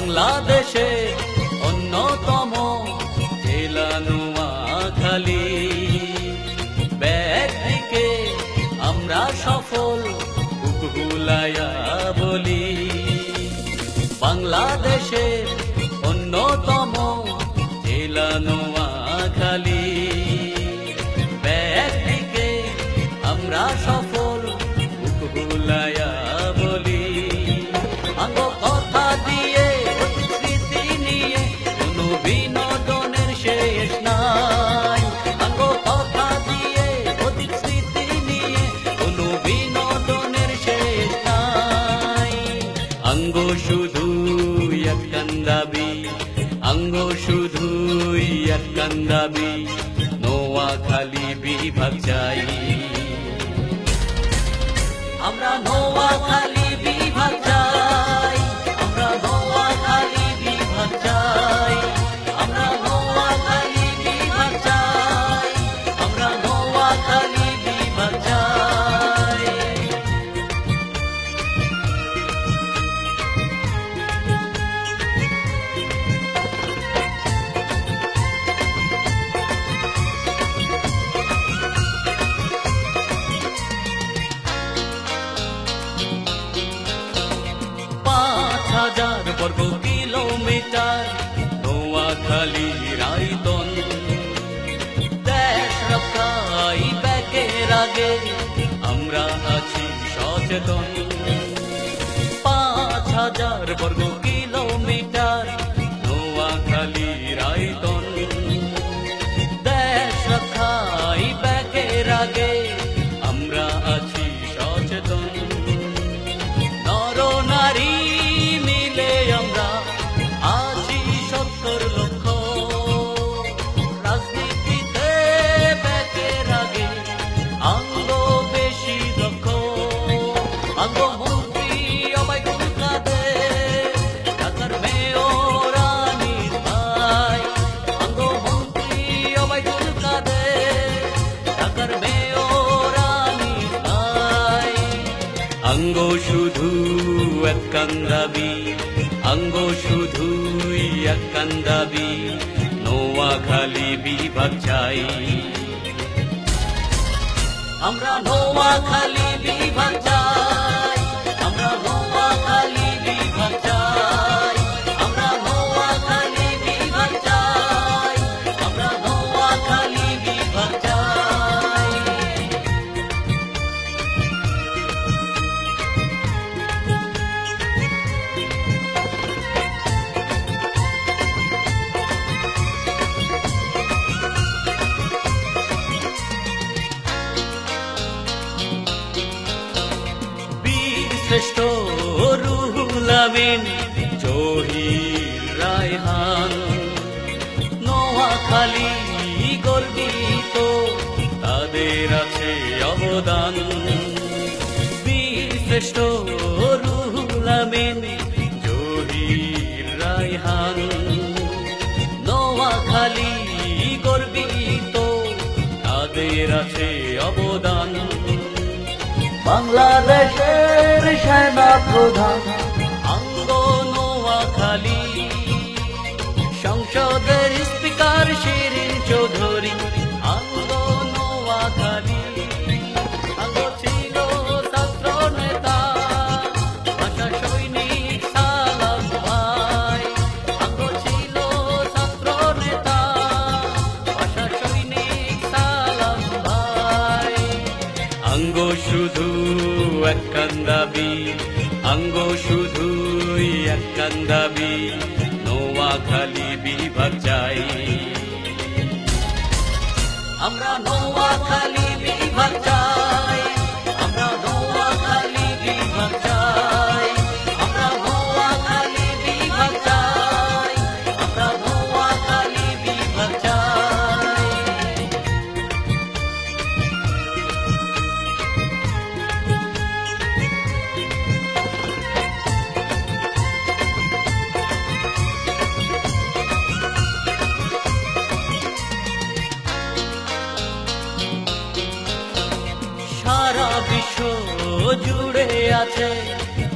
বাংলাদেশে আঙ্গ শুধু একখান দাবি আঙ্গ শুধু একখান নোয়া খালি বিভাগ চাই আমরা নোয়াখালী বিভাগ আমরা আছি সচেতন। পাঁচ হাজার বর্গ কিলোমিটার নোয়াখালী রাইতন অঙ্গ শুধু এক কান্দাবি অঙ্গ শুধুই এক কান্দাবি নোয়াখালী বিভাগ চাই আমরা নোয়াখালী বিভাগ চাই আমিন জহির রায়হান। নোয়াখালী গর্বিত, তাদের আছে অবদান। বীর শ্রেষ্ঠ রুহুল আমিন জহির রায়হান। নোয়াখালী গর্বিত, তাদের আছে অবদান। বাংলাদেশের সেনা প্রধান সংসদের স্পিকার শিরিন চৌধুরী অঙ্গ নোয়াখালী। অঙ্গ ছিল ছাত্র নেতা, ভাষা সৈনিক সালাম ভাই অঙ্গ ছিল ছাত্র নেতা, ভাষা সৈনিক সালাম ভাই অঙ্গ শুধু এক কান্দাবি অঙ্গ শুধু এক কান্দাবি নোয়াখালী। চাই আমরা নোয়াখালী বিভাগ আছে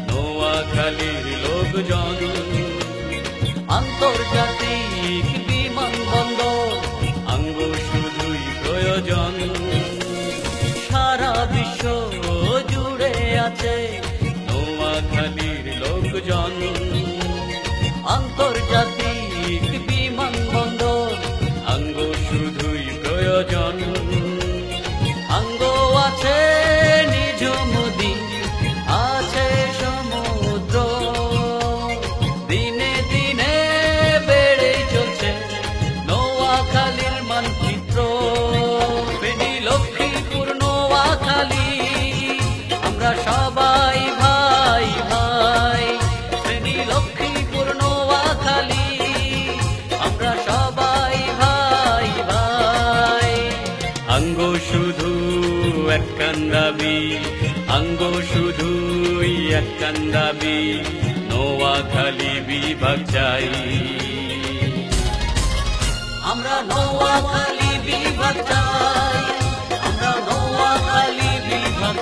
নোয়াখালীর লোকজন। আন্তর্জাতিক বিমানবন্দর আঙ্গ শুধুই প্রয়োজন। সারা বিশ্ব নোয়াখালীর মানচিত্র। বেনি লক্ষ্মীপুর, নোয়াখালী। আমরা সবাই ভাই ভাই। বেনি লক্ষ্মীপুর, নোয়াখালী। আমরা সবাই ভাই ভাই। আঙ্গ শুধু এক কান্দাবি আঙ্গ শুধু এক কান্দাবি আমরা নোয়াখালী বিভাগ চাই। আমরা নোয়াখালী বিভাগ